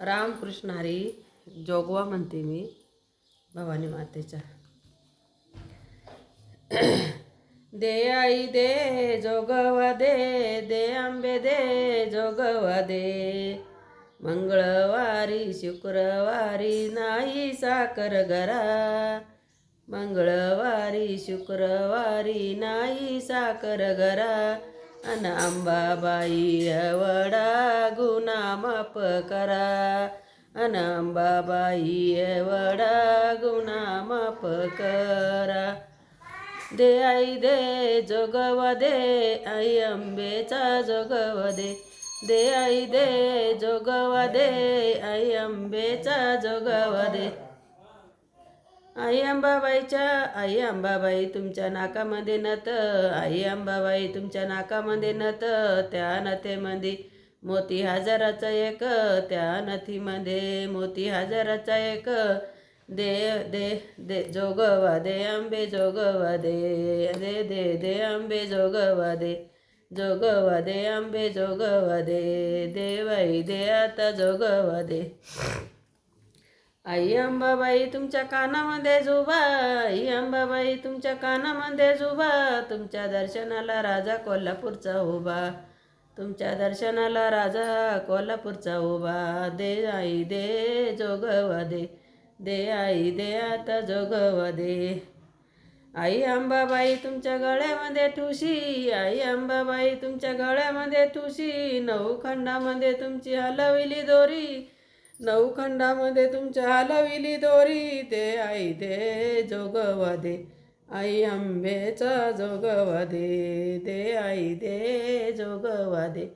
रामकृष्ण हरी जोगवा म्हणते मी भवानी मातेच्या. दे आई दे जोगवा दे दे आंबे दे जोगवा दे. मंगळवारी शुक्रवारी नाही साखर घरा. मंगळवारी शुक्रवारी नाही साखर घरा. अनांबाबाई वडा गुना माप करा. अनांबाबाई वडा गुना माप करा दे आई दे जोगव दे आई अंबेचा जोगव दे दे आई दे जोगव दे आई अंबेचा जोगवा दे आई अंबाबाईच्या आई अंबाबाई तुमच्या नाकामध्ये नत आई अंबाबाई तुमच्या नाकामध्ये नत त्या नथेमध्ये मोती हजाराचा एक त्या नथीमध्ये मोती हजाराचा एक. दे दे दे जोगवा दे आंबे जोगवा दे दे दे दे आंबे जोगवा दे जोगवा दे आंबे जोगवा दे देवाई दे आता जोगवा दे. आई अंबाबाई तुमच्या कानामध्ये जुबा आई अंबाबाई तुमच्या कानामध्ये जुबा तुमच्या दर्शनाला राजा कोल्हापूरचा उभा. तुमच्या दर्शनाला राजा कोल्हापूरचा उभा. दे आई दे जोगवा दे. दे आई दे आता जोगवा दे. आई अंबाबाई तुमच्या गळ्यामध्ये ठुशी. आई अंबाबाई तुमच्या गळ्यामध्ये ठुशी. नऊ खंडामध्ये तुमची हलविली दोरी. नऊ खंडामध्ये तुमच्या हलविली दोरी ते आई दे जोगवा दे आई आंबेचा जोगवा दे दे आई दे जोगवा दे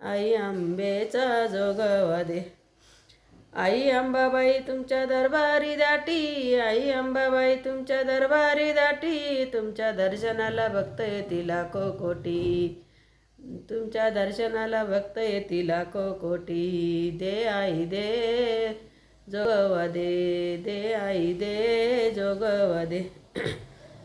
आई आंबेचा जोगवा दे आई अंबाबाई तुमच्या दरबारी दाटी आई अंबाबाई तुमच्या दरबारी दाटी तुमच्या दर्शनाला भक्त येतील लाखो कोटी. तुमच्या दर्शनाला भक्त येतील लाखो कोटी. दे आई दे. जोगवा दे. दे आई दे. जोगवा दे.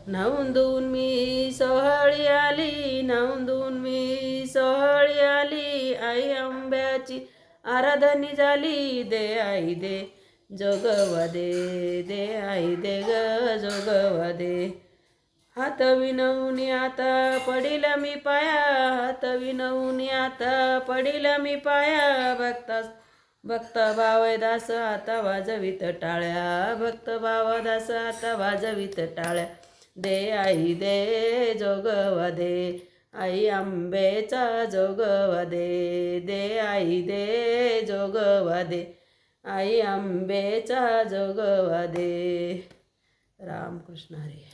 नवंदून मी सोहळी आली. नवंदून मी सोहळी आली. आई आंब्याची आराधनी झाली. दे आई दे. जोगवा दे. दे आई दे ग. जोगवा दे. हात विनवून आता पडील मी पाया हात विनवून आता पडील मी पाया. भक्तास भक्त भावदास आता वाजवित टाळ्या. भक्त भावदास आता वाजवित टाळ्या. दे आई दे जोगवा दे आई आंबेचा जोगवा दे दे आई दे जोगवा दे आई आंबेचा जोगवा दे रामकृष्ण हरी.